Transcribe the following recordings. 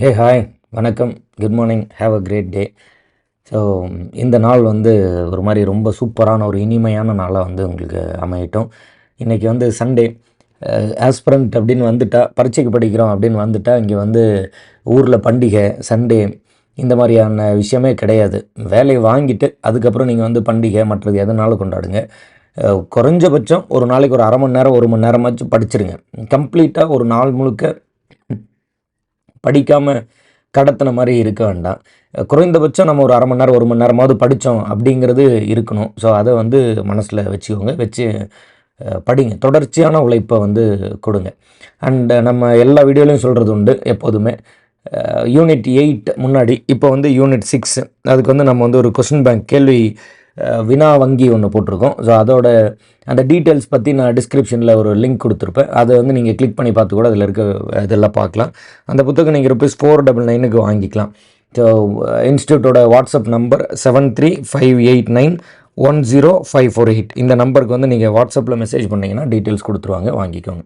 ஹே hi வணக்கம். Good morning have a great day so இந்த நாள் வந்து ஒரு மாதிரி ரொம்ப சூப்பரான ஒரு இனிமையான நாளாக வந்து உங்களுக்கு அமையட்டும். இன்றைக்கி வந்து சண்டே ஆஸ்பிரண்ட் அப்படின்னு வந்துட்டா பரீட்சைக்கு படிக்கிறோம் அப்படின்னு வந்துட்டால் இங்கே வந்து ஊரில் பண்டிகை சண்டே இந்த மாதிரியான விஷயமே கிடையாது. வேலையை வாங்கிட்டு அதுக்கப்புறம் நீங்கள் வந்து பண்டிகை மற்றது எதனாலும் கொண்டாடுங்க. குறைஞ்சபட்சம் ஒரு நாளைக்கு ஒரு அரை மணி நேரம் ஒரு மணி நேரமாச்சும் படிச்சிருங்க. கம்ப்ளீட்டாக ஒரு நாள் முழுக்க படிக்காமல் கடத்தின மாதிரி இருக்க வேண்டாம். குறைந்தபட்சம் நம்ம ஒரு அரை மணி நேரம் ஒரு மணி நேரமாவது படித்தோம் அப்படிங்கிறது இருக்கணும். ஸோ அதை வந்து மனசில் வச்சுக்கோங்க. வச்சு படிங்க. தொடர்ச்சியான உழைப்பை வந்து கொடுங்க. அண்டு நம்ம எல்லா வீடியோலையும் சொல்கிறது உண்டு எப்போதுமே. யூனிட் எயிட் முன்னாடி இப்போ வந்து யூனிட் சிக்ஸ் அதுக்கு வந்து நம்ம வந்து ஒரு கொஸ்டின் பேங்க் கேள்வி வினா வங்கி ஒன்று போட்டிருக்கோம். ஸோ அதோட அந்த டீட்டெயில்ஸ் பற்றி நான் டிஸ்கிரிப்ஷனில் ஒரு லிங்க் கொடுத்துருப்பேன். அதை வந்து நீங்கள் கிளிக் பண்ணி பார்த்து கூட அதில் இருக்க இதெல்லாம் பார்க்கலாம். அந்த புத்தகம் நீங்கள் ருபீஸ் ஃபோர் டபுள் நைனுக்கு வாங்கிக்கலாம். So இன்ஸ்டியூட்டோட WhatsApp number seven three five eight nine one zero five four eight இந்த நம்பருக்கு வந்து நீங்கள் வாட்ஸ்அப்பில் மெசேஜ் பண்ணிங்கன்னா டீட்டெயில்ஸ் கொடுத்துருவாங்க. வாங்கிக்கோங்க.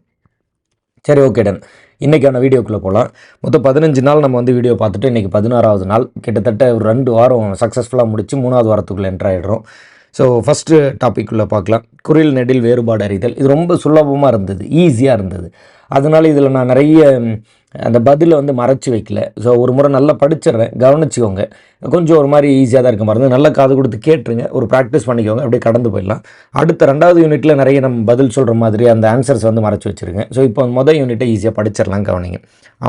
சரி ஓகே டன் இன்றைக்கான வீடியோக்குள்ளே போகலாம் மொத்தம் பதினஞ்சு நாள் நம்ம வந்து வீடியோ பார்த்துட்டு இன்றைக்கி பதினாறாவது நாள். கிட்டத்தட்ட ஒரு ரெண்டு வாரம் சக்ஸஸ்ஃபுல்லாக முடித்து மூணாவது வாரத்துக்குள்ளே என்ட்ராயிடுறோம் ஸோ ஃபஸ்ட்டு டாபிக்குள்ளே பார்க்கலாம். குரில் நெடில் வேறுபாடு அறிதல். இது ரொம்ப சுலபமாக இருந்தது ஈஸியாக இருந்தது. அதனால இதில் நான் நிறைய அந்த பதிலை வந்து மறைச்சி வைக்கல. ஸோ ஒரு முறை நல்லா படிச்சிடுறேன் கவனிச்சிக்கோங்க. கொஞ்சம் ஒரு மாதிரி ஈஸியாக தான் இருக்க மாதிரி நல்லா காது கொடுத்து கேட்டுருங்க ஒரு ப்ராக்டிஸ் பண்ணிக்கோங்க அப்படியே கடந்து போயிடலாம். அடுத்த ரெண்டாவது யூனிட்டில் நிறைய நம்ம பதில் சொல்கிற மாதிரி அந்த ஆன்சர்ஸ் வந்து மறைச்சி வச்சுருக்கேன் ஸோ இப்போ மொதல் யூனிட்டை ஈஸியாக படிச்சிடலாம் கவனிங்க.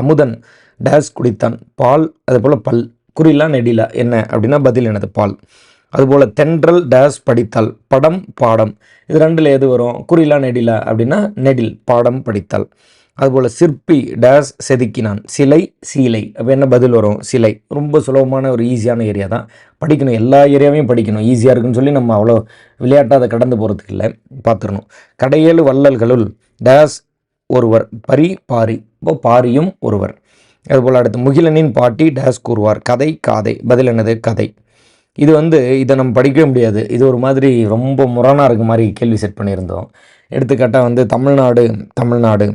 அமுதன் டேஸ் குடித்தான் பால் அதே போல் பல். குறிலாம் நெடிலா என்ன அப்படின்னா பதில் எனது பால். அதுபோல் தென்றல் டேஸ் படித்தல் படம் பாடம். இது ரெண்டில் எது வரும்? குறிலா நெடிலா அப்படின்னா நெடில் பாடம் படித்தல். அதுபோல் சிற்பி டேஸ் செதுக்கினான். சிலை சீலை. அப்போ என்ன பதில் வரும்? சிலை. ரொம்ப சுலபமான ஒரு ஈஸியான ஏரியா தான். படிக்கணும். எல்லா ஏரியாவையும் படிக்கணும். ஈஸியாக இருக்குன்னு சொல்லி நம்ம அவ்வளோ விளையாட்டாக அதை கடந்து போகிறதுக்கு இல்லை. பார்த்துடணும் கடையேழு வள்ளல்களுள் டேஸ் ஒருவர் பரி பாரி. இப்போ பாரியும் ஒருவர். அதுபோல் அடுத்து முகிலனின் பாட்டி டேஸ் கூறுவார். கதை காதை. பதில் என்னது? கதை. இது வந்து இதை நம்ம படிக்கவே முடியாது. இது ஒரு மாதிரி ரொம்ப முரணாக இருக்க மாதிரி கேள்வி செட் பண்ணியிருந்தோம். எடுத்துக்காட்டாக வந்து தமிழ்நாடு தமிழ்நாடு.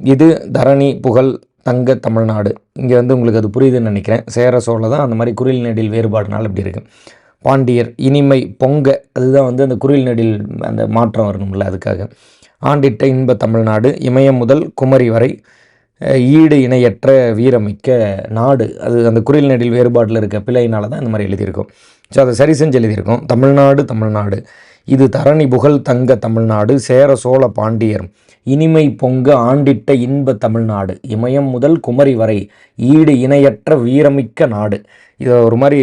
இது தரணி புகழ் தங்க தமிழ்நாடு. இங்கே வந்து உங்களுக்கு அது புரியுதுன்னு நினைக்கிறேன். சேர சோழ தான் அந்த மாதிரி குரில் நெடில் வேறுபாடுனால இப்படி இருக்குது பாண்டியர் இனிமை பொங்க அதுதான் வந்து அந்த குரில் நெடில் அந்த மாற்றம் வரணும்ல அதுக்காக. ஆண்டிட்ட இன்ப தமிழ்நாடு இமயம் முதல் குமரி வரை ஈடு இணையற்ற வீரமிக்க நாடு. அது அந்த குரில் நெடில் வேறுபாட்டில் இருக்க பிழையினால தான் இந்த மாதிரி எழுதியிருக்கும். ஸோ அதை சரி செஞ்சு எழுதியிருக்கோம். தமிழ்நாடு தமிழ்நாடு. இது தரணி புகழ் தங்க தமிழ்நாடு சேர சோழ பாண்டியர். இனிமை பொங்க ஆண்டிட்ட இன்ப தமிழ்நாடு. இமயம் முதல் குமரி வரை ஈடு இணையற்ற வீரமிக்க நாடு. இதை ஒரு மாதிரி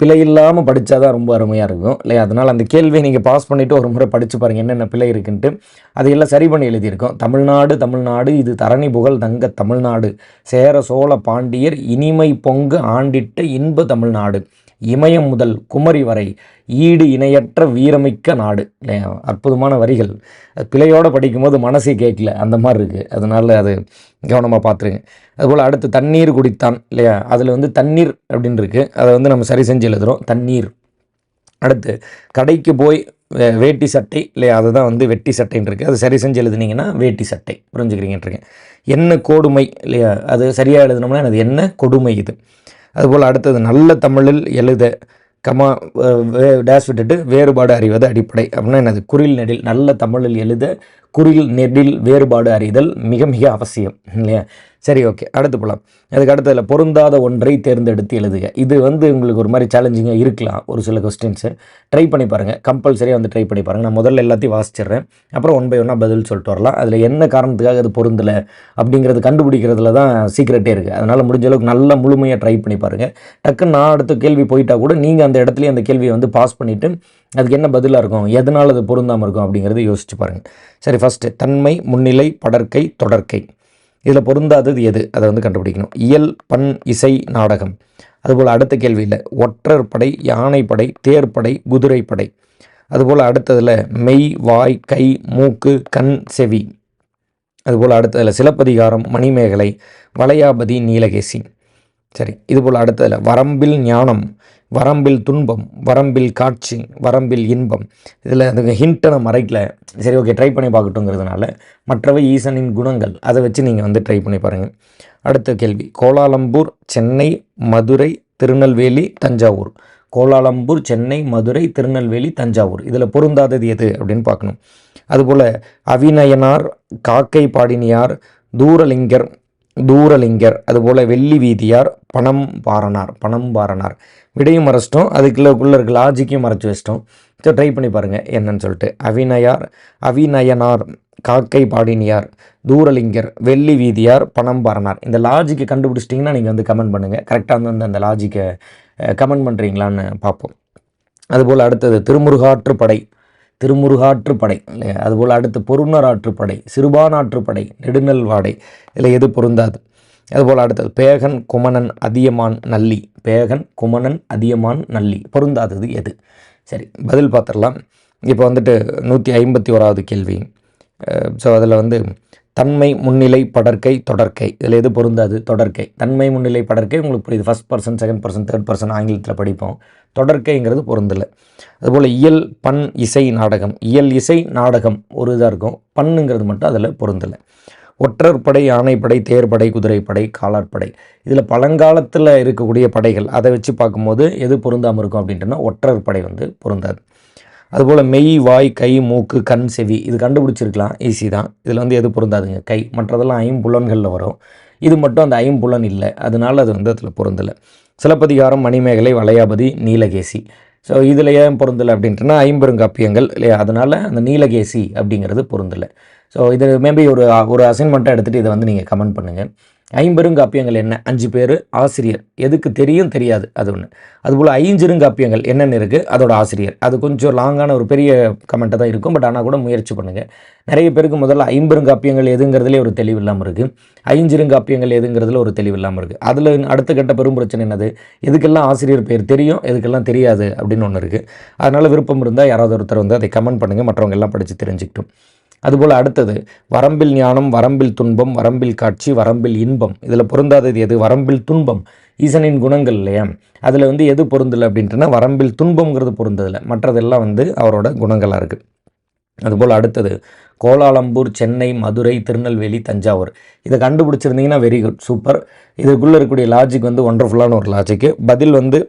பிழை இல்லாமல் படித்தா தான் ரொம்ப அருமையாக இருக்கும் இல்லையா? அதனால் அந்த கேள்வியை நீங்கள் பாஸ் பண்ணிவிட்டு ஒரு முறை படித்து பாருங்கள் என்னென்ன பிழை இருக்குன்ட்டு. அதையெல்லாம் சரி பண்ணி எழுதியிருக்கோம். தமிழ்நாடு தமிழ்நாடு இது தரணி புகழ் தங்க தமிழ்நாடு. சேர சோழ பாண்டியர் இனிமை பொங்கு ஆண்டிட்ட இன்ப தமிழ்நாடு. இமயம் முதல் குமரி வரை ஈடு இணையற்ற வீரமிக்க நாடு. இல்லையா? அற்புதமான வரிகள். அது பிழையோடு படிக்கும்போது மனசே கேட்கல. அந்த மாதிரி இருக்குது அதனால் அது கவனமாக பார்த்துருங்க. அதுபோல் அடுத்து தண்ணீர் குடித்தான். இல்லையா? அதில் வந்து தண்ணீர் அப்படின்னு இருக்குது அதை வந்து நம்ம சரி செஞ்சு எழுதுகிறோம் தண்ணீர். அடுத்து கடைக்கு போய் வே- வேட்டி சட்டை. இல்லையா? அதுதான் வந்து வெட்டி சட்டைன்னு இருக்குது அது சரி செஞ்சு எழுதுனீங்கன்னா வேட்டி சட்டை. புரிஞ்சுக்கிறீங்கன்றிருக்கேன். என்ன கொடுமை. இல்லையா? அது சரியாக எழுதுனோம்னா அது என்ன கொடுமை இது. அதுபோல் அடுத்தது நல்ல தமிழில் எழுத கமா வே- டேஷ் விட்டுட்டு வேறுபாடு அறிவது அடிப்படை. அப்படின்னா என்னது? குறில் நெடில் நல்ல தமிழில் எழுத குறில் நெடில் வேறுபாடு அறிதல் மிக மிக அவசியம் இல்லையா? சரி ஓகே. அடுத்து போகலாம் அதுக்கு அடுத்ததில் பொருந்தாத ஒன்றை தேர்ந்தெடுத்து எழுதுக. இது வந்து உங்களுக்கு ஒரு மாதிரி சேலஞ்சிங்காக இருக்கலாம் ஒரு சில கொஸ்டின்ஸு ட்ரை பண்ணி பாருங்கள் கம்பல்சரியாக வந்து ட்ரை பண்ணி பாருங்கள் நான் முதல்ல எல்லாத்தையும் வாசிச்சிடுறேன். அப்புறம் ஒன் பை ஒன்னாக பதில் சொல்லிட்டு வரலாம். அதில் என்ன காரணத்துக்காக அது பொருந்தலை அப்படிங்கிறது கண்டுபிடிக்கிறதுல தான் சீக்ரெட்டே இருக்குது அதனால் முடிஞ்ச அளவுக்கு நல்லா முழுமையாக ட்ரை பண்ணி பாருங்கள் டக்குன்னு நான் அடுத்த கேள்வி போயிட்டால் கூட நீங்கள் அந்த இடத்துலயே அந்த கேள்வியை வந்து பாஸ் பண்ணிவிட்டு அதுக்கு என்ன பதிலாக இருக்கும்? எதனால் அது பொருந்தாமல் இருக்கும் அப்படிங்கிறத யோசிச்சு பாருங்கள் சரி ஃபஸ்ட்டு தன்மை முன்னிலை படர்க்கை தொடர்க்கை இதில் பொருந்தாதது எது? அதை வந்து கண்டுபிடிக்கணும். இயல் பண் இசை நாடகம். அதுபோல் அடுத்த கேள்வியில் ஒற்றர் படை யானைப்படை தேர்ப்படை குதிரைப்படை அதுபோல் அடுத்ததில் மெய் வாய் கை மூக்கு கண் செவி. அதுபோல் அடுத்ததில் சிலப்பதிகாரம் மணிமேகலை வளையாபதி நீலகேசி. சரி இதுபோல் அடுத்ததில் வரம்பில் ஞானம் வரம்பில் துன்பம் வரம்பில் காட்சி வரம்பில் இன்பம். இதில் அந்த ஹிண்ட்டை நம்ம மறைக்கல. சரி ஓகே ட்ரை பண்ணி பார்க்கட்டுங்கிறதுனால மற்றவை ஈசனின் குணங்கள். அதை வச்சு நீங்கள் வந்து ட்ரை பண்ணி பாருங்கள் அடுத்த கேள்வி Kuala Lumpur Chennai Madurai Tirunelveli Thanjavur. Kuala Lumpur Chennai Madurai Tirunelveli Thanjavur. இதில் பொருந்தாதது எது அப்படின்னு பார்க்கணும். அதுபோல் அவிநயனார் காக்கை பாடினியார் தூரலிங்கர் தூரலிங்கர் அதுபோல் வெள்ளி வீதியார் பணம் பாரனார் பணம் பாரனார் விடையும் மறைச்சிட்டோம். அதுக்குள்ளே இருக்க லாஜிக்கையும் மறைச்சி வச்சிட்டோம். ஸோ ட்ரை பண்ணி பாருங்கள் என்னன்னு சொல்லிட்டு. அவிநயார் அவிநயனார் காக்கை பாடினியார் தூரலிங்கர் வெள்ளி வீதியார் பணம் பாரனார் இந்த லாஜிக்கை கண்டுபிடிச்சிட்டிங்கன்னா நீங்கள் வந்து கமெண்ட் பண்ணுங்கள் கரெக்டாக வந்து அந்த லாஜிக்கை கமெண்ட் பண்ணுறீங்களான்னு பார்ப்போம். அதுபோல் அடுத்தது திருமுருகாற்றுப்படை. திருமுருகாற்றுப்படை இல்லையா? அதுபோல் அடுத்து பொருணராற்றுப்படை சிறுபானாற்றுப்படை நெடுநல் வாடை இதில் எது பொருந்தாது? அதுபோல் அடுத்தது பேகன் குமணன் அதியமான் நல்லி. பேகன் குமணன் அதியமான் நல்லி. பொருந்தாதது எது? சரி பதில் பார்த்துடலாம். இப்போ வந்துட்டு நூற்றி ஐம்பத்தி ஓராவது கேள்வி. ஸோ அதில் வந்து தன்மை முன்னிலை படற்கை தொடர்க்கை இதில் எது பொருந்தாது? தொடர்க்கை தன்மை முன்னிலை படற்கை உங்களுக்கு புரியுது. First person second person third person ஆங்கிலத்தில் படிப்போம். தொடர்க்கைங்கிறது பொருந்தலை. அதுபோல் இயல் பண் இசை நாடகம். இயல் இசை நாடகம் ஒரு இதாக இருக்கும். பண்ணுங்கிறது மட்டும் அதில் பொருந்தலை. ஒற்றர் படை யானைப்படை தேர்படை குதிரைப்படை காலாட்படை இதில் பழங்காலத்தில் இருக்கக்கூடிய படைகள் அதை வச்சு பார்க்கும்போது எது பொருந்தாமல் இருக்கும் அப்படின்ட்டுனா ஒற்றர் படை வந்து பொருந்தாது. அதுபோல் மெய் வாய் கை மூக்கு கண் செவி இது கண்டுபிடிச்சிருக்கலாம். ஈஸி தான். இதில் வந்து எது பொருந்தாதுங்க? கை. மற்றதெல்லாம் ஐம்புலன்களில் வரும். இது மட்டும் அந்த ஐம்புலன் இல்லை. அதனால் அது வந்து அதில் பொருந்தலை. சிலப்பதிகாரம் மணிமேகலை வளையாபதி நீலகேசி. ஸோ இதில் ஏன் பொருந்தலை அப்படின்ட்டுனா ஐம்பெருங்காப்பியங்கள் இல்லையா? அதனால் அந்த நீலகேசி அப்படிங்கிறது பொருந்தலை. ஸோ இது மேபி ஒரு ஒரு அசைன்மெண்ட்டாக எடுத்துகிட்டு இதை வந்து நீங்கள் கமெண்ட் பண்ணுங்கள் ஐம்பெருங்காப்பியங்கள் என்ன? அஞ்சு பேர் ஆசிரியர். எதுக்கு தெரியும்? தெரியாது. அது ஒன்று அதுபோல் ஐஞ்சிருங்காப்பியங்கள் என்னென்ன இருக்குது அதோட ஆசிரியர். அது கொஞ்சம் லாங்கான ஒரு பெரிய கமெண்ட்டாக தான் இருக்கும். பட் ஆனால் கூட முயற்சி பண்ணுங்கள் நிறைய பேருக்கு முதல்ல ஐம்பெருங்காப்பியங்கள் எதுங்கிறதுலே ஒரு தெளிவு இல்லாமல் இருக்குது ஐஞ்சிருங்காப்பியங்கள் எதுங்கிறதுல ஒரு தெளிவு இல்லாமல் இருக்குது அதில் அடுத்த கட்ட பெரும் பிரச்சனை என்னது? எதுக்கெல்லாம் ஆசிரியர் பேர் தெரியும்? எதுக்கெல்லாம் தெரியாது? அப்படின்னு ஒன்று இருக்குது அதனால் விருப்பம் இருந்தால் யாராவது ஒருத்தர் வந்து அதை கமெண்ட் பண்ணுங்கள் மற்றவங்க எல்லாம் படித்து தெரிஞ்சுக்கிட்டும். அதுபோல் அடுத்தது வரம்பில் ஞானம் வரம்பில் துன்பம் வரம்பில் காட்சி வரம்பில் இன்பம். இதில் பொருந்தாதது எது? வரம்பில் துன்பம். ஈசனின் குணங்கள் இல்லையா? அதில் வந்து எது பொருந்தலை அப்படின்ட்டுனா வரம்பில் துன்பங்கிறது பொருந்ததில்லை. மற்றதெல்லாம் வந்து அவரோட குணங்களாக இருக்குது அதுபோல் அடுத்தது கோலாலம்பூர் சென்னை மதுரை திருநெல்வேலி தஞ்சாவூர். இதை கண்டுபிடிச்சிருந்தீங்கன்னா வெரி குட் சூப்பர் இதுக்குள்ளே இருக்கக்கூடிய லாஜிக் வந்து ஒண்டர்ஃபுல்லான ஒரு லாஜிக்கு பதில் வந்து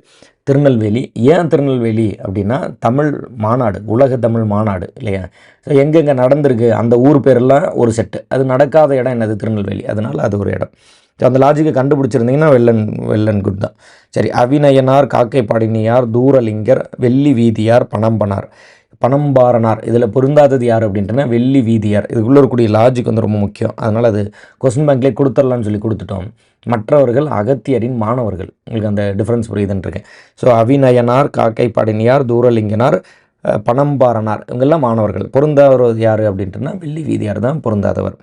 திருநெல்வேலி. ஏன் திருநெல்வேலி அப்படின்னா தமிழ் மாநாடு உலக தமிழ் மாநாடு இல்லையா? ஸோ எங்கெங்கே நடந்திருக்கு அந்த ஊர் பேரெல்லாம் ஒரு செட்டு. அது நடக்காத இடம் என்னது? திருநெல்வேலி. அதனால் அது ஒரு இடம். ஸோ அந்த லாஜிக்கை கண்டுபிடிச்சிருந்தீங்கன்னா வெள்ளன் வெள்ளன் குட் தான். சரி அவிநயனார் காக்கை பாடினியார் தூரலிங்கர் வெள்ளி வீதியார் பணம்பனார். பணம்பாரனார். இதில் பொருந்தாதது யார் அப்படின்ட்டுனா வெள்ளி வீதியார். இதுக்குள்ளே இருக்கக்கூடிய லாஜிக் வந்து ரொம்ப முக்கியம். அதனால் அது கொஸ்டின் பேங்க்லேயே கொடுத்துடலான்னு சொல்லி கொடுத்துட்டோம். மற்றவர்கள் அகத்தியரின் மாணவர்கள். உங்களுக்கு அந்த டிஃப்ரென்ஸ் புரியுதுன்றிருக்கேன் ஸோ அவிநயனார் காக்கைப்பாடினியார் தூரலிங்கனார் பணம்பாரனார். இவங்கெல்லாம் மாணவர்கள். பொருந்தாதவர் யார் அப்படின்ட்டுனா வெள்ளி வீதியார் தான் பொருந்தாதவர்.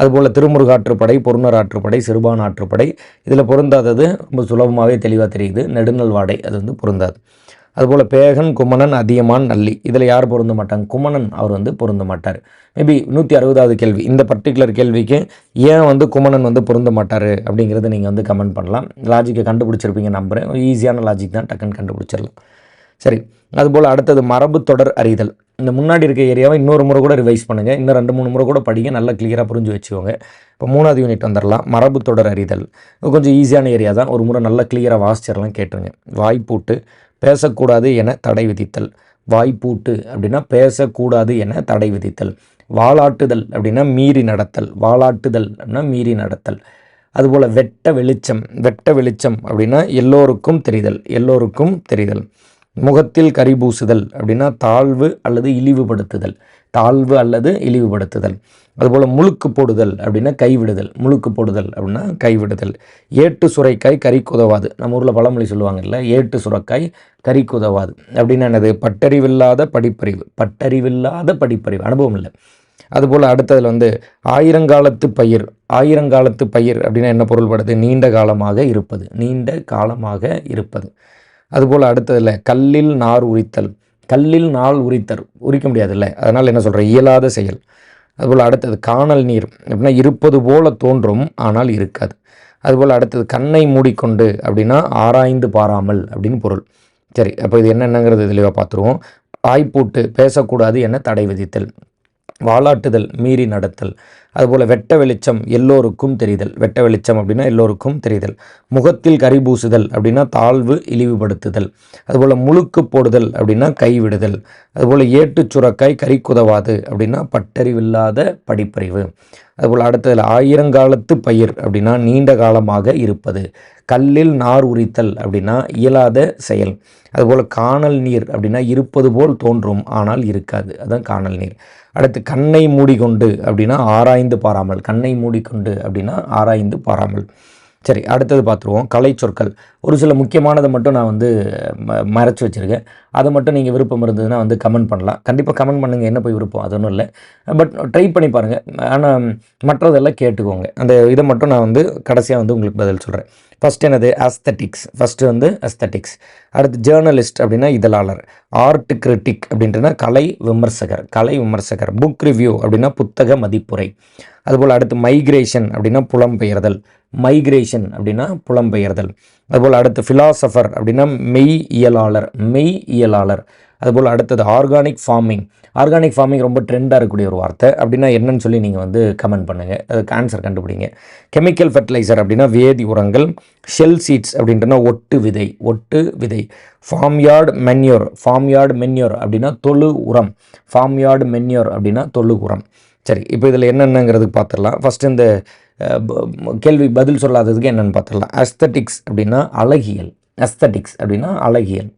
அதுபோல் திருமுருகாற்றுப்படை பொருணராற்றுப்படை சிறுபான் ஆற்றுப்படை இதில் பொருந்தாதது ரொம்ப சுலபமாகவே தெளிவாக தெரியுது. நெடுநல் வாடை அது வந்து பொருந்தாது. அதுபோல் பேகன் குமணன் அதியமான் நல்லி. இதில் யார் பொருந்த மாட்டாங்க? குமணன் அவர் வந்து பொருந்த மாட்டார். மேபி நூற்றி அறுபதாவது கேள்வி. இந்த பர்டிகுலர் கேள்விக்கு ஏன் வந்து குமணன் வந்து பொருந்த மாட்டார்? அப்படிங்கிறத நீங்கள் வந்து கமெண்ட் பண்ணலாம். லாஜிக்கை கண்டுபிடிச்சிருப்பீங்க நம்புகிறேன் ஈஸியான லாஜிக் தான். டக்குன்னு கண்டுபிடிச்சிடலாம். சரி. அதுபோல் அடுத்தது மரபு தொடர் அறிதல். இந்த முன்னாடி இருக்க ஏரியாவை இன்னொரு முறை கூட ரிவைஸ் பண்ணுங்கள் இன்னும் ரெண்டு மூணு முறை கூட படிங்க. நல்லா கிளியராக புரிஞ்சு வச்சுக்கோங்க. இப்போ மூணாவது யூனிட் வந்துடலாம். மரபு தொடர் அறிதல். கொஞ்சம் ஈஸியான ஏரியா தான். ஒரு முறை நல்லா கிளியராக வாசிச்சிடலாம் கேட்டுருங்க. வாய்ப்பூட்டு பேசக்கூடாது என தடை விதித்தல். வாய்ப்பூட்டு அப்படின்னா பேசக்கூடாது என தடை விதித்தல். வாலாட்டுதல் அப்படின்னா மீறி நடத்தல். வாலாட்டுதல் அப்படின்னா மீறி நடத்தல். அதுபோல் வெட்ட வெளிச்சம். வெட்ட வெளிச்சம் அப்படின்னா எல்லோருக்கும் தெரிதல். எல்லோருக்கும் தெரிதல். முகத்தில் கரி பூசுதல் அப்படின்னா தாழ்வு அல்லது இழிவுபடுத்துதல். தாழ்வு அல்லது இழிவுபடுத்துதல். அதுபோல் முழுக்கு போடுதல் அப்படின்னா கைவிடுதல். முழுக்கு போடுதல் அப்படின்னா கைவிடுதல். ஏட்டு சுரைக்காய் கறிக்கு உதவாது நம்ம ஊரில் பழமொழி சொல்லுவாங்கல்ல ஏட்டு சுரைக்காய் கறிக்கு உதவாது அப்படின்னா என்னது? பட்டறிவில்லாத படிப்பறிவு. பட்டறிவில்லாத படிப்பறிவு. அனுபவம் இல்லை. அதுபோல் அடுத்ததில் வந்து ஆயிரங்காலத்து பயிர். ஆயிரங்காலத்து பயிர் அப்படின்னா என்ன பொருள்படுது? நீண்ட காலமாக இருப்பது. நீண்ட காலமாக இருப்பது. அதுபோல் அடுத்ததில் கல்லில் நார் உரித்தல். கல்லில் நாள் உரித்தர் உரிக்க முடியாதுல்ல. அதனால் என்ன சொல்கிறேன் இயலாத செயல். அதுபோல் அடுத்தது காணல் நீர். அப்படின்னா இருப்பது போல தோன்றும் ஆனால் இருக்காது. அதுபோல் அடுத்தது கண்ணை மூடிக்கொண்டு அப்படின்னா ஆராய்ந்து பாராமல் அப்படின்னு பொருள். சரி அப்போ இது என்னென்னங்கிறது தெளிவாக பார்த்துருவோம். ஆய்ப்பூட்டு பேசக்கூடாது என தடை விதித்தல். வாலாட்டுதல் மீறி நடத்தல். அதுபோல் வெட்ட வெளிச்சம் எல்லோருக்கும் தெரிதல். வெட்ட வெளிச்சம் அப்படின்னா எல்லோருக்கும் தெரிதல். முகத்தில் கரி பூசுதல் அப்படின்னா தாழ்வு இழிவுபடுத்துதல். அதுபோல் முழுக்கு போடுதல் அப்படின்னா கைவிடுதல் அதுபோல் ஏட்டுச் சுரக்காய் கறி குதவாது அப்படின்னா பட்டறிவில்லாத படிப்பறிவு. அதுபோல் அடுத்ததில் ஆயிரங்காலத்து பயிர் அப்படின்னா நீண்ட காலமாக இருப்பது. கல்லில் நார் உரித்தல் அப்படின்னா இயலாத செயல். அதுபோல் காணல் நீர் அப்படின்னா இருப்பது போல் தோன்றும் ஆனால் இருக்காது. அதான் காணல் நீர். அடுத்து கண்ணை மூடிக்கொண்டு அப்படின்னா ஆராய்ந்து பாராமல். கண்ணை மூடிக்கொண்டு அப்படின்னா ஆராய்ந்து பாராமல். சரி அடுத்தது பார்த்துருவோம். கலை சொற்கள். ஒரு சில முக்கியமானதை மட்டும் நான் வந்து ம மறைச்சி வச்சுருக்கேன். அதை மட்டும் நீங்கள் விருப்பம் இருந்ததுன்னா வந்து கமெண்ட் பண்ணலாம். கண்டிப்பாக கமெண்ட் பண்ணுங்கள் என்ன போய் விருப்பம்? அது ஒன்றும் இல்லை. பட் ட்ரை பண்ணி பாருங்கள் ஆனால் மற்றதெல்லாம் கேட்டுக்கோங்க. அந்த இதை மட்டும் நான் வந்து கடைசியாக வந்து உங்களுக்கு பதில் சொல்கிறேன் ஃபஸ்ட் என்னது? அஸ்தட்டிக்ஸ் ஃபஸ்ட்டு வந்து அஸ்தட்டிக்ஸ் அடுத்து ஜேர்னலிஸ்ட் அப்படின்னா இதழாளர். ஆர்ட் கிரிட்டிக் அப்படின்றனா கலை விமர்சகர். கலை விமர்சகர். புக் ரிவ்யூ அப்படின்னா புத்தக மதிப்புரை. அதுபோல் அடுத்து மைக்ரேஷன் அப்படின்னா புலம்பெயர்தல். மைக்ரேஷன் அப்படின்னா புலம்பெயர்தல். அதுபோல் அடுத்து ஃபிலாசபர் அப்படின்னா மெய் இயலாளர் மெய் இயலாளர் அதுபோல் அடுத்தது ஆர்கானிக் ஃபார்மிங் ஆர்கானிக் ஃபார்மிங் ரொம்ப ட்ரெண்டாக இருக்கக்கூடிய ஒரு வார்த்தை. அப்படின்னா என்னன்னு சொல்லி நீங்கள் வந்து கமெண்ட் பண்ணுங்கள் அதுக்கு ஆன்சர் கண்டுபிடிங்க. கெமிக்கல் ஃபர்டிலைசர் அப்படின்னா வேதி உரங்கள் ஷெல் சீட்ஸ் அப்படின்றனா ஒட்டு விதை ஒட்டு விதை. ஃபார்ம்யார்டு மென்யூர் ஃபார்ம்யார்டு மென்யூர் அப்படின்னா தொழு உரம். ஃபார்ம்யார்டு மென்யூர் அப்படின்னா தொழு உரம். சரி இப்போ இதில் என்னென்னங்கிறது பார்த்துடலாம் ஃபஸ்ட்டு இந்த கேள்வி பதில் சொல்லாததுக்கு என்னென்னு பார்த்துடலாம் அஸ்தட்டிக்ஸ் அப்படின்னா அழகியல். அஸ்தட்டிக்ஸ் அப்படின்னா அழகியல்.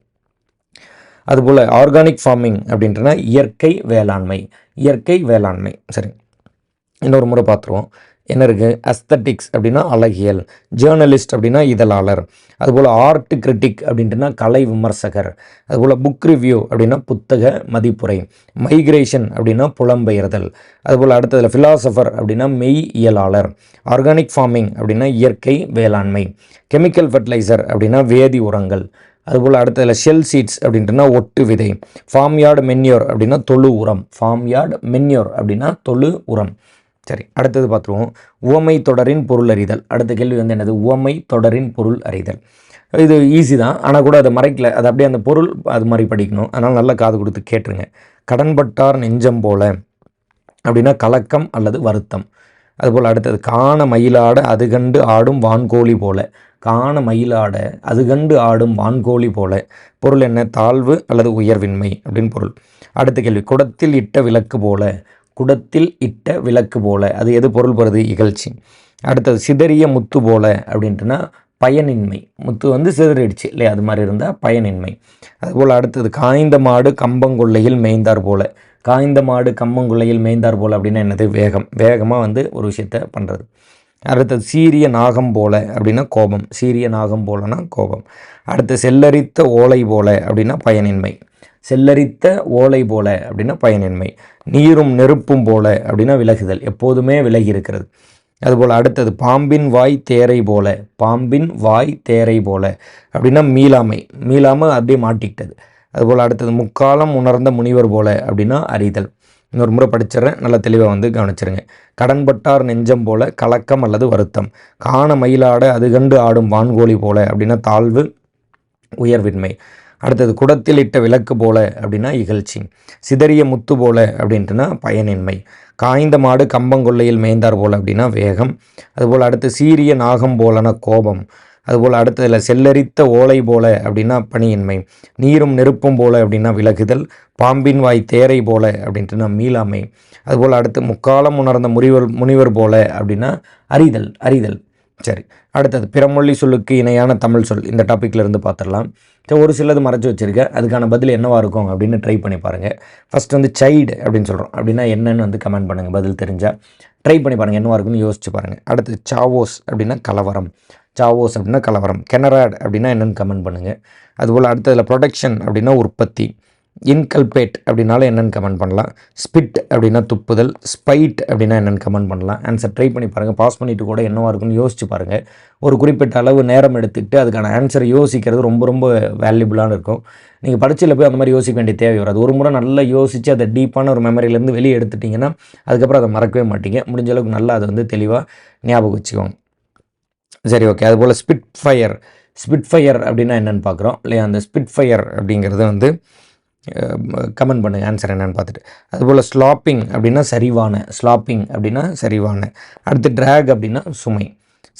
அதுபோல் ஆர்கானிக் ஃபார்மிங் அப்படின்றனா இயற்கை வேளாண்மை. இயற்கை வேளாண்மை. சரி இன்னொரு முறை பார்த்துருவோம் என்ன இருக்குது அஸ்தட்டிக்ஸ் அப்படின்னா அழகியல். ஜேர்னலிஸ்ட் அப்படின்னா இதழாளர். அதுபோல் ஆர்ட் கிரிட்டிக் அப்படின்ட்டுனா கலை விமர்சகர். அதுபோல் புக் ரிவ்யூ அப்படின்னா புத்தக மதிப்புரை. மைக்ரேஷன் அப்படின்னா புலம்பெயர்தல். அதுபோல் அடுத்ததில் ஃபிலாசபர் அப்படின்னா மெய் இயலாளர் ஆர்கானிக் ஃபார்மிங் அப்படின்னா இயற்கை வேளாண்மை. கெமிக்கல் ஃபர்டிலைசர் அப்படின்னா வேதி உரங்கள். அதுபோல் அடுத்ததில் ஷெல் சீட்ஸ் அப்படின்ட்டுனா ஒட்டு விதை. ஃபார்ம் யார்டு மென்யூர் அப்படின்னா தொழு உரம். ஃபார்ம் யார்டு மென்யூர் அப்படின்னா தொழு உரம். சரி அடுத்தது பார்த்துருவோம். உவமை தொடரின் பொருள் அறிதல். அடுத்த கேள்வி வந்து என்னது? உவமை தொடரின் பொருள் அறிதல். இது ஈஸி தான். ஆனால் கூட அதை மறைக்கல. அது அப்படியே அந்த பொருள் அது மாதிரி படிக்கணும். அதனால் நல்லா காது கொடுத்து கேட்டுருங்க. கடன்பட்டார் நெஞ்சம் போல. அப்படின்னா கலக்கம் அல்லது வருத்தம். அதுபோல் அடுத்தது காண மயிலாட அது கண்டு ஆடும் வான்கோழி போல. காண மயிலாட அது கண்டு ஆடும் வான்கோழி போல. பொருள் என்ன? தாழ்வு அல்லது உயர்வின்மை அப்படின்னு பொருள். அடுத்த கேள்வி குடத்தில் இட்ட விளக்கு போல. குடத்தில் இட்ட விளக்கு போல. அது எது பொருள் பெறுது? இகழ்ச்சி. அடுத்தது சிதறிய முத்து போல அப்படின்ட்டுனா பயனின்மை. முத்து வந்து சிதறிடுச்சு இல்லையா? அது மாதிரி இருந்தால் பயனின்மை. அதுபோல் அடுத்தது காய்ந்த மாடு கம்பங்கொள்ளையில் மேய்ந்தார் போல. காய்ந்த மாடு கம்பங்கொள்ளையில் மேய்ந்தார் போல அப்படின்னா என்னது? வேகம். வேகமாக வந்து ஒரு விஷயத்த பண்ணுறது அடுத்தது சீரிய நாகம் போல அப்படின்னா கோபம். சீரிய நாகம் போலனா கோபம். அடுத்து செல்லரித்த ஓலை போல அப்படின்னா பயனின்மை. செல்லரித்த ஓலை போல அப்படின்னா பயனின்மை. நீரும் நெருப்பும் போல அப்படின்னா விலகுதல். எப்போதுமே விலகி இருக்கிறது. அதுபோல் அடுத்தது பாம்பின் வாய் தேரை போல பாம்பின் வாய் தேரை போல அப்படின்னா மீளாமை. மீளாமல் அப்படியே மாட்டிக்கிட்டது. அதுபோல் அடுத்தது முக்காலம் உணர்ந்த முனிவர் போல அப்படின்னா அறிதல். இன்னொரு முறை படிச்சிடறேன். நல்லா தெளிவாக வந்து கவனிச்சிருங்க. கடன்பட்டார் நெஞ்சம் போல கலக்கம் அல்லது வருத்தம். காண மயிலாட அது கண்டு ஆடும் வான்கோழி போல அப்படின்னா தாழ்வு உயர்வின்மை. அடுத்தது குடத்தில் இட்ட விளக்கு போல அப்படின்னா இகழ்ச்சி சிதறிய முத்து போல அப்படின்ட்டுனா பயனின்மை காய்ந்த மாடு கம்பங்கொள்ளையில் மேய்ந்தார் போல அப்படின்னா வேகம் அதுபோல் அடுத்து சீரிய நாகம் போலன கோபம் அதுபோல் அடுத்ததில் செல்லரித்த ஓலை போல அப்படின்னா பணியின்மை நீரும் நெருப்பும் போல அப்படின்னா விலகுதல் பாம்பின் வாய் தேரை போல அப்படின்ட்டுனா மீளாமை அதுபோல் அடுத்து முக்காலம் உணர்ந்த முனிவர் முனிவர் போல அப்படின்னா அறிதல் அறிதல். சரி அடுத்தது பிறமொழி சொல்லுக்கு இணையான தமிழ் சொல். இந்த டாப்பிக்கில் இருந்து பார்த்துடலாம் ஸோ ஒரு சிலது மறைச்சி வச்சுருக்கேன். அதுக்கான பதில் என்னவாக இருக்கும் அப்படின்னு ட்ரை பண்ணி பாருங்கள் ஃபஸ்ட் வந்து சைல்டு அப்படின்னு சொல்கிறோம் அப்படின்னா என்னன்னு வந்து கமெண்ட் பண்ணுங்கள் பதில் தெரிஞ்சால் ட்ரை பண்ணி பாருங்கள் என்னவாக இருக்குன்னு யோசிச்சு பாருங்கள் அடுத்து சாவோஸ் அப்படின்னா கலவரம். சாவோஸ் அப்படின்னா கலவரம். கெனராட் அப்படின்னா என்னென்னு கமெண்ட் பண்ணுங்கள் அதுபோல் அடுத்ததில் ப்ரொடக்ஷன் அப்படின்னா உற்பத்தி. இன்கல்பேட் அப்படின்னாலும் என்னென்னு கமெண்ட் பண்ணலாம். ஸ்பிட் அப்படின்னா துப்புதல் ஸ்பைட் அப்படின்னா என்னென்னு கமெண்ட் பண்ணலாம். ஆன்சர் ட்ரை பண்ணி பாருங்கள் பாஸ் பண்ணிவிட்டு கூட என்னவாக இருக்குன்னு யோசிச்சு பாருங்கள் ஒரு குறிப்பிட்ட அளவு நேரம் எடுத்துக்கிட்டு அதுக்கான ஆன்சரை யோசிக்கிறது ரொம்ப ரொம்ப வேல்யூபிளான இருக்கும். நீங்கள் படிச்சில் போய் அந்த மாதிரி யோசிக்க வேண்டிய தேவை வராது. ஒரு முறை நல்லா யோசித்து அதை டீப்பான ஒரு மெமரியிலேருந்து வெளியே எடுத்துட்டிங்கன்னா அதுக்கப்புறம் அதை மறக்கவே மாட்டீங்க. முடிஞ்ச அளவுக்கு நல்லா அதை வந்து தெளிவாக ஞாபகம் வச்சுக்கோங்க. சரி ஓகே அதுபோல் ஸ்பிட் ஃபயர் ஸ்பிட் ஃபயர் அப்படின்னா என்னென்னு பார்க்குறோம் இல்லையா? அந்த ஸ்பிட் ஃபயர் அப்படிங்கிறது வந்து கமெண்ட் பண்ணுங்கள் ஆன்சர் என்னென்னு பார்த்துட்டு. அதுபோல் ஸ்லாப்பிங் அப்படின்னா சரிவான ஸ்லாப்பிங் அப்படின்னா சரிவான. அடுத்து ட்ராக் அப்படின்னா சுமை.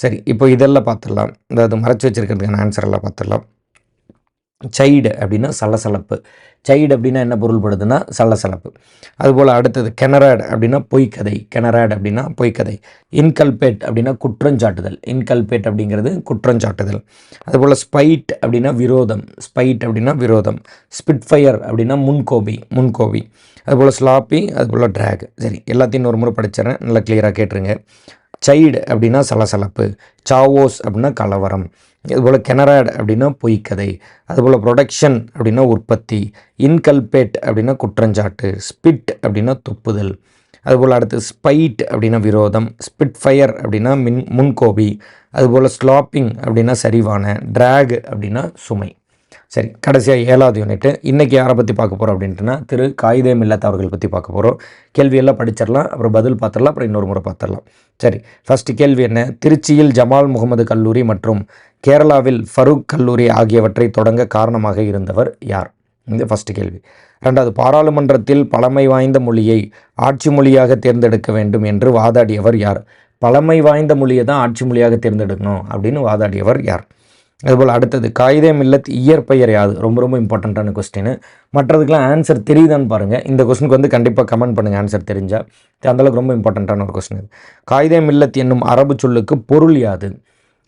சரி இப்போ இதெல்லாம் பார்த்துடலாம். அதாவது மறைச்சி வச்சுருக்கிறதுக்கான ஆன்சர் எல்லாம் பார்த்துடலாம். சைடு அப்படின்னா சலசலப்பு. சைடு அப்படின்னா என்ன பொருள்படுதுன்னா சலசலப்பு. அதுபோல் அடுத்தது கெனராட் அப்படின்னா பொய்க்கதை. கெனராட் அப்படின்னா பொய்க்கதை. இன்கல்பேட் அப்படின்னா குற்றஞ்சாட்டுதல். இன்கல்பேட் அப்படிங்கிறது குற்றஞ்சாட்டுதல். அதுபோல் ஸ்பைட் அப்படின்னா விரோதம். ஸ்பைட் அப்படின்னா விரோதம். ஸ்பிட்ஃபயர் அப்படின்னா முன்கோபி. முன்கோபி. அதுபோல் ஸ்லாப்பி அதுபோல் ட்ராக் சரி எல்லாத்தையும் ஒரு முறை படிச்சிடறேன். நல்லா கிளியராக கேட்டுருங்க. சைடு அப்படின்னா சலசலப்பு. சாவோஸ் அப்படின்னா கலவரம். அதுபோல் கெனராட் அப்படின்னா பொய்க்கதை அதுபோல் ப்ரொடக்ஷன் அப்படின்னா உற்பத்தி இன்கல்பேட் அப்படின்னா குற்றஞ்சாட்டு ஸ்பிட் அப்படின்னா துப்புதல் அதுபோல் அடுத்து ஸ்பைட் அப்படின்னா விரோதம் ஸ்பிட் ஃபயர் அப்படின்னா மின் முன்கோபி அதுபோல் ஸ்லாப்பிங் அப்படின்னா சரிவான ட்ராக் அப்படின்னா சுமை. சரி கடைசியாக ஏழாவது யூனிட்டு இன்றைக்கி யாரை பற்றி பார்க்க போகிறோம் அப்படின்ட்டுனா திரு காயிதே மில்லத் அவர்கள் பற்றி பார்க்க போகிறோம் கேள்வியெல்லாம் படிச்சிடலாம் அப்புறம் பதில் பார்த்துடலாம் அப்புறம் இன்னொரு முறை பார்த்துடலாம். சரி ஃபஸ்ட்டு கேள்வி என்ன? திருச்சியில் ஜமால் முகமது கல்லூரி மற்றும் கேரளாவில் ஃபரூக் கல்லூரி ஆகியவற்றை தொடங்க காரணமாக இருந்தவர் யார்? இந்த ஃபஸ்ட்டு கேள்வி. ரெண்டாவது பாராளுமன்றத்தில் பழமை வாய்ந்த மொழியை ஆட்சி மொழியாக தேர்ந்தெடுக்க வேண்டும் என்று வாதாடியவர் யார்? பழமை வாய்ந்த மொழியை தான் ஆட்சி மொழியாக தேர்ந்தெடுக்கணும் அப்படின்னு வாதாடியவர் யார்? அதுபோல் அடுத்தது காகிதே மில்லத் இயற்பெயர் யாது? ரொம்ப ரொம்ப இம்பார்ட்டண்ட்டான கொஸ்டின் மற்றதுக்கெலாம் ஆன்சர் தெரியுதான்னு பாருங்கள் இந்த கொஸ்டினுக்கு வந்து கண்டிப்பாக கமெண்ட் பண்ணுங்கள் ஆன்சர் தெரிஞ்சால் அந்தளவுக்கு ரொம்ப இம்பார்ட்டண்ட்டான ஒரு கொஸ்டின் காகிதம் மில்லத் என்னும் அரபு சொல்லுக்கு பொருள் யாது?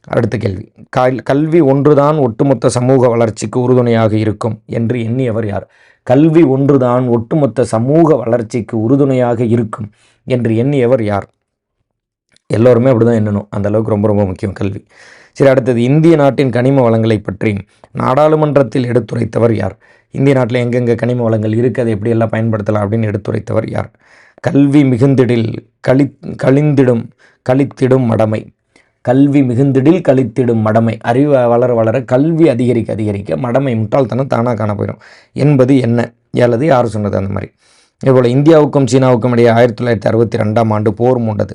அடுத்த கேள்வி. கல் கல்வி ஒன்றுதான் ஒட்டுமொத்த சமூக வளர்ச்சிக்கு உறுதுணையாக இருக்கும் என்று எண்ணியவர் யார்? கல்வி ஒன்றுதான் ஒட்டுமொத்த சமூக வளர்ச்சிக்கு உறுதுணையாக இருக்கும் என்று எண்ணியவர் யார்? எல்லோருமே அப்படி தான் எண்ணணும். அந்த அளவுக்கு ரொம்ப ரொம்ப முக்கியம் கல்வி. சரி அடுத்தது இந்திய நாட்டின் கனிம வளங்களை பற்றி நாடாளுமன்றத்தில் எடுத்துரைத்தவர் யார்? இந்திய நாட்டில் எங்கெங்கே கனிம வளங்கள் இருக்குது அதை எப்படியெல்லாம் பயன்படுத்தலாம் அப்படின்னு எடுத்துரைத்தவர் யார்? கல்வி மிகுந்திடில் கழி கழிந்திடும் கழித்திடும் மடமை. கல்வி மிகுந்திடில் கழித்திடும் மடமை. அறிவு வளர வளர கல்வி அதிகரிக்க அதிகரிக்க மடமை முட்டாள்தனம் தானாக காண போயிடும் என்பது என்ன? அல்லது யார் சொன்னது அந்த மாதிரி? இதேபோல் இந்தியாவுக்கும் சீனாவுக்கும் இடையே ஆயிரத்தி தொள்ளாயிரத்தி அறுபத்தி ரெண்டாம் ஆண்டு போர் மூண்டது.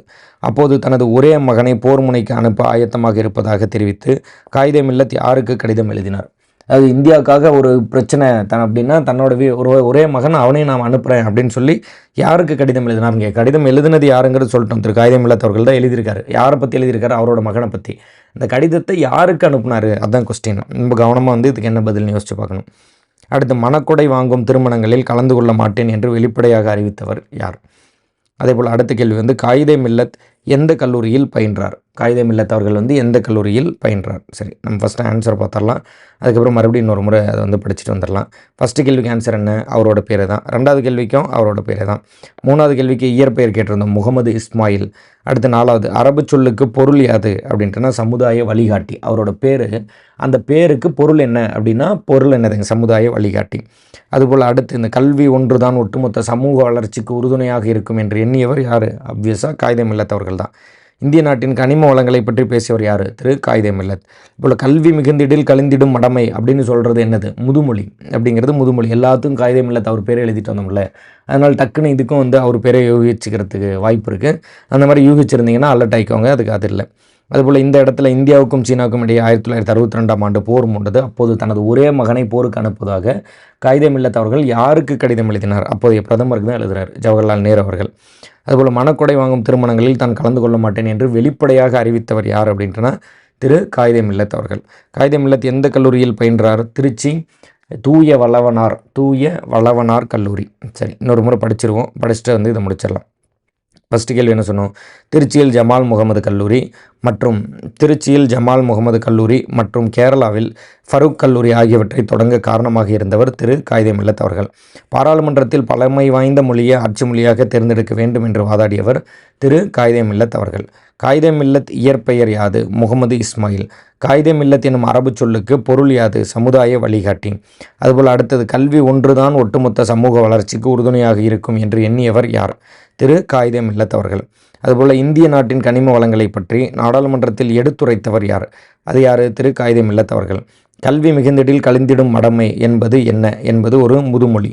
அப்போது தனது ஒரே மகனை போர் முனைக்கு அனுப்ப ஆயத்தமாக இருப்பதாக தெரிவித்து காகிதம் இல்லத் யாருக்கு கடிதம் எழுதினார். அது இந்தியாவுக்காக ஒரு பிரச்சனை தன் அப்படின்னா தன்னோட ஒரு ஒரே மகன் அவனையும் நான் அனுப்புகிறேன் அப்படின்னு சொல்லி யாருக்கு கடிதம் எழுதினாருங்க கடிதம் எழுதினது யாருங்கிறது சொல்லிட்டோம். திரு. காகிதம் இல்லாதவர்கள் தான் எழுதியிருக்காரு. யாரை பற்றி எழுதியிருக்காரு? அவரோட மகனை பற்றி இந்த கடிதத்தை யாருக்கு அனுப்புனார்? அதுதான் கொஸ்டின் ரொம்ப கவனமாக வந்து இதுக்கு என்ன பதில்னு யோசிச்சு பார்க்கணும். அடுத்து மணக்கொடை வாங்கும் திருமணங்களில் கலந்து கொள்ள மாட்டேன் என்று வெளிப்படையாக அறிவித்தவர் யார்? அதேபோல் அடுத்த கேள்வி வந்து காயிதே மில்லத் எந்த கல்லூரியில் பயின்றார்? காகிதம் மில்லத் வந்து எந்த கல்லூரியில் பயின்றார்? சரி நம்ம ஃபஸ்ட்டு ஆன்சர் பார்த்துடலாம். அதுக்கப்புறம் மறுபடியும் இன்னொரு முறை அதை வந்து படிச்சுட்டு வந்துடலாம். ஃபஸ்ட்டு கேள்விக்கு ஆன்சர் என்ன? அவரோட பேர் தான். ரெண்டாவது கேள்விக்கும் அவரோட பேர் தான். மூணாவது கேள்விக்கு இயற்பெயர் கேட்டிருந்தோம் முகமது இஸ்மாயில். அடுத்து நாலாவது அரபு சொல்லுக்கு பொருள் யாது? அப்படின்ட்டுனா சமுதாய வழிகாட்டி. அவரோட பேர் அந்த பேருக்கு பொருள் என்ன அப்படின்னா பொருள் என்னதுங்க? சமுதாய வழிகாட்டி. அதுபோல் அடுத்து இந்த கல்வி ஒன்று தான் ஒட்டுமொத்த சமூக வளர்ச்சிக்கு உறுதுணையாக இருக்கும் என்று எண்ணியவர் யார்? அப்வியஸாக காகிதம் இல்லத்தவர்கள் தான் இந்திய நாட்டின் கனிம வளங்களை பற்றி பேசியவர் யார்? திரு. காயிதே மில்லத். இப்போ கல்வி மிகுந்திடில் கழிந்திடும் மடமை அப்படின்னு சொல்கிறது என்னது? முதுமொழி அப்படிங்கிறது முதுமொழி. எல்லாத்துக்கும் காயிதே மில்லத் அவர் பேரை எழுதிட்டு வந்தோம்ல. அதனால் டக்குன்னு இதுக்கும் வந்து அவர் பேரை யூகிச்சுக்கிறதுக்கு வாய்ப்பு இருக்குது அந்த மாதிரி யூகிச்சிருந்தீங்கன்னா அலர்ட் ஆகிக்கோங்க அதுக்கு அது இல்லை. அதுபோல் இந்த இடத்துல இந்தியாவுக்கும் சீனாவுக்கும் இடையே ஆயிரத்தி தொள்ளாயிரத்தி அறுபத்தி ரெண்டாம் ஆண்டு போர் மூண்டது. அப்போது தனது ஒரே மகனை போருக்கு அனுப்புவதாக காகிதம் இல்லத் அவர்கள் யாருக்கு கடிதம் எழுதினார்? அப்போதைய பிரதமருக்கு தான் எழுதுகிறார் ஜவஹர்லால் நேரு அவர்கள். அதுபோல் மனக்கொடை வாங்கும் திருமணங்களில் தான் கலந்து கொள்ள மாட்டேன் என்று வெளிப்படையாக அறிவித்தவர் யார் அப்படின்ட்டுனா திரு காகிதம் இல்லத் அவர்கள். காகிதம் இல்லத் எந்த கல்லூரியில் பயின்றார்? திருச்சி தூய வளவனார் தூய வளவனார் கல்லூரி. சரி இன்னொரு முறை படிச்சிருவோம். படிச்சுட்டு வந்து இதை முடிச்சிடலாம். ஃபஸ்ட்டு கேள்வி என்ன சொன்னோம்? திருச்சியில் ஜமால் முகமது கல்லூரி மற்றும் திருச்சியில் ஜமால் முகமது கல்லூரி மற்றும் கேரளாவில் ஃபரூக் கல்லூரி ஆகியவற்றை தொடங்க காரணமாக இருந்தவர் திரு. காயிதே இல்லத் அவர்கள். பாராளுமன்றத்தில் பழமை வாய்ந்த மொழியை ஆட்சி மொழியாக தேர்ந்தெடுக்க வேண்டும் என்று வாதாடியவர் திரு. காயிதே இல்லத் அவர்கள். காயிதே இல்லத் இயற்பெயர் யாது? முகமது இஸ்மாயில். காயிதே மில்லத் எனும் அரபு சொல்லுக்கு பொருள் யாது? சமுதாய வழிகாட்டி. அதுபோல் அடுத்தது கல்வி ஒன்றுதான் ஒட்டுமொத்த சமூக வளர்ச்சிக்கு உறுதுணையாக இருக்கும் என்று எண்ணியவர் யார்? திரு காகிதம் இல்லத்தவர்கள் அதுபோல் இந்திய நாட்டின் கனிம வளங்களை பற்றி நாடாளுமன்றத்தில் எடுத்துரைத்தவர் யார்? அது யார்? திரு காகிதம் இல்லத்தவர்கள் கல்வி மிகுந்திடில் கழிந்திடும் மடமை என்பது என்ன? என்பது ஒரு முதுமொழி.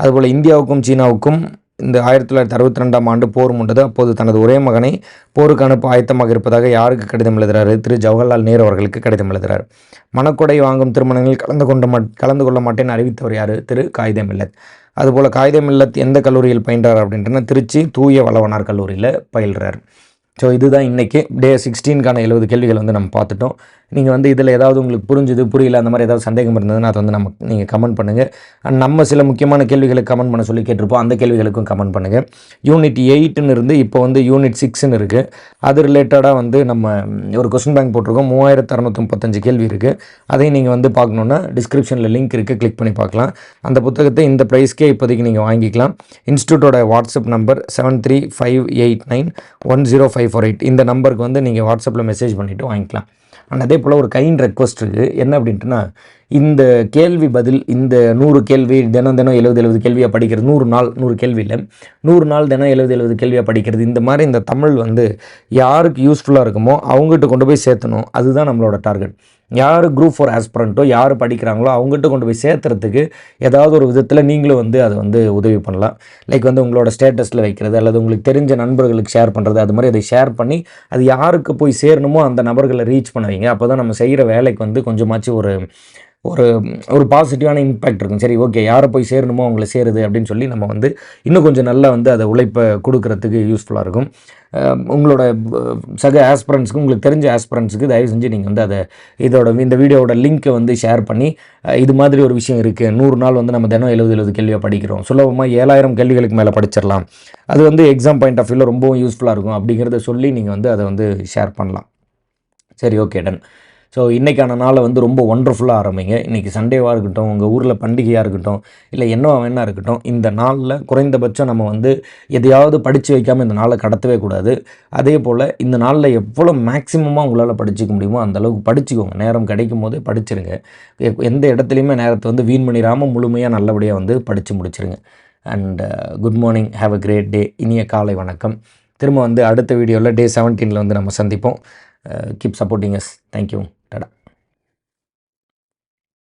அதுபோல் இந்தியாவுக்கும் சீனாவுக்கும் இந்த ஆயிரத்தி தொள்ளாயிரத்தி அறுபத்தி ரெண்டாம் ஆண்டு போர் முண்டது. அப்போது தனது ஒரே மகனை போருக்கு அனுப்ப ஆயத்தமாக இருப்பதாக யாருக்கு கடிதம் எழுதுகிறாரு திரு ஜவஹர்லால் நேரு அவர்களுக்கு கடிதம் எழுதுகிறார் மணக்கொடை வாங்கும் திருமணங்களில் கலந்து கொண்ட மட் கலந்து கொள்ள மாட்டேன் அறிவித்தவர் யார்? திரு காகிதம் மில்லத். அதுபோல் காகிதம் இல்லத் எந்த கல்லூரியில் பயின்றார் அப்படின்றனா திருச்சி தூய வளவனார் கல்லூரியில் பயில்றார். ஸோ இதுதான் இன்றைக்கி டே சிக்ஸ்டீனுக்கான எழுபது கேள்விகள் வந்து நம்ம பார்த்துட்டோம். நீங்கள் வந்து இதில் ஏதாவது உங்களுக்கு புரிஞ்சுது புரியல அந்த மாதிரி ஏதாவது சந்தேகம் இருந்ததுன்னா அதை வந்து நம்ம நீங்கள் கமெண்ட் பண்ணுங்கள் அண்ட் நம்ம சில முக்கியமான கேள்விகளுக்கு கமெண்ட் பண்ண சொல்லி கேட்டிருப்போம். அந்த கேள்விகளுக்கும் கமெண்ட் பண்ணுங்கள் யூனிட் எயிட்டுன்னு இருந்து இப்போ வந்து யூனிட் சிக்ஸ்னு இருக்குது அது ரிலேட்டடாக வந்து நம்ம ஒரு கொஸ்டின் பேங்க் போட்டிருக்கோம். மூவாயிரத்து அறநூற்றி முப்பத்தஞ்சு கேள்வி இருக்குது அதையும் நீங்கள் வந்து பார்க்கணுன்னா டிஸ்கிரிப்ஷனில் லிங்க் இருக்குது கிளிக் பண்ணி பார்க்கலாம். அந்த புத்தகத்தை இந்த ப்ரைஸ்க்கே இப்போதைக்கு நீங்கள் வாங்கிக்கலாம். இன்ஸ்டியூட்டோட WhatsApp number seven three five eight nine one zero five four eight இந்த நம்பருக்கு வந்து நீங்கள் வாட்ஸ்அப்பில் மெசேஜ் பண்ணிவிட்டு வாங்கிக்கலாம். அதே போல் ஒரு கைண்ட் ரெக்வஸ்ட் இருக்குது என்ன அப்படின்ட்டுனா இந்த கேள்வி பதில் இந்த நூறு கேள்வி தினம் தினம் எழுபது எழுபது கேள்வியாக படிக்கிறது நூறு நாள் நூறு கேள்வியில் நூறு நாள் தினம் எழுபது எழுபது கேள்வியாக படிக்கிறது இந்த மாதிரி இந்த தமிழ் வந்து யாருக்கு யூஸ்ஃபுல்லாக இருக்குமோ அவங்ககிட்ட கொண்டு போய் சேர்த்தணும். அதுதான் நம்மளோட டார்கெட் யார் குரூப் ஃபோர் ஆஸ்பிரண்ட்டோ யார் படிக்கிறாங்களோ அவங்ககிட்ட கொண்டு போய் சேர்த்துறதுக்கு ஏதாவது ஒரு விதத்தில் நீங்களும் வந்து அதை வந்து உதவி பண்ணலாம். லைக் வந்து உங்களோட ஸ்டேட்டஸில் வைக்கிறது அல்லது உங்களுக்கு தெரிஞ்ச நண்பர்களுக்கு ஷேர் பண்ணுறது அது மாதிரி அதை ஷேர் பண்ணி அது யாருக்கு போய் சேரணுமோ அந்த நபர்களை ரீச் பண்ணுவீங்க. அப்போ தான் நம்ம செய்கிற வேலைக்கு வந்து கொஞ்சமாச்சும் ஒரு ஒரு ஒரு பாசிட்டிவான இம்பேக்ட் இருக்கும். சரி ஓகே யாரை போய் சேரணுமோ அவங்கள சேருது அப்படின்னு சொல்லி நம்ம வந்து இன்னும் கொஞ்சம் நல்லா வந்து அதை உழைப்பை கொடுக்கறதுக்கு யூஸ்ஃபுல்லாக இருக்கும். உங்களோட சக ஆஸ்பிரண்ட்ஸ்க்கு உங்களுக்கு தெரிஞ்ச ஆஸ்பிரண்ட்ஸுக்கு தயவு செஞ்சு நீங்கள் வந்து அதை இதோட இந்த வீடியோவோட லிங்க்கை வந்து ஷேர் பண்ணி இது மாதிரி ஒரு விஷயம் இருக்குது நூறு நாள் வந்து நம்ம தினம் எழுபது எழுபது கேள்வியாக படிக்கிறோம். சுலபமாக ஏழாயிரம் கேள்விகளுக்கு மேலே படிச்சிடலாம். அது வந்து எக்ஸாம் பாயிண்ட் ஆஃப் வியூவில் ரொம்பவும் யூஸ்ஃபுல்லாக இருக்கும். அப்படிங்கிறத சொல்லி நீங்கள் வந்து அதை வந்து ஷேர் பண்ணலாம். சரி ஓகே டன் ஸோ இன்றைக்கான நாளை வந்து ரொம்ப ஒண்டர்ஃபுல்லாக ஆரம்பிங்க. இன்றைக்கி சண்டேவாக இருக்கட்டும் உங்கள் ஊரில் பண்டிகையாக இருக்கட்டும் இல்லை என்ன வேணா இருக்கட்டும் இந்த நாளில் குறைந்தபட்சம் நம்ம வந்து எதையாவது படித்து வைக்காமல் இந்த நாளை கடத்தவே கூடாது. அதே போல் இந்த நாளில் எவ்வளோ மேக்ஸிமமாக உங்களால் படிச்சுக்க முடியுமோ அந்த அளவுக்கு படிச்சுக்கோங்க. நேரம் கிடைக்கும் போதே படிச்சிருங்க. எந்த இடத்துலையுமே நேரத்தை வந்து வீண் பண்ணிடாமல் முழுமையாக நல்லபடியாக வந்து படித்து முடிச்சிருங்க. And good morning have a great day இனிய காலை வணக்கம். திரும்ப வந்து அடுத்த வீடியோவில் டே செவன்டீனில் வந்து நம்ம சந்திப்போம். Keep supporting us thank you tata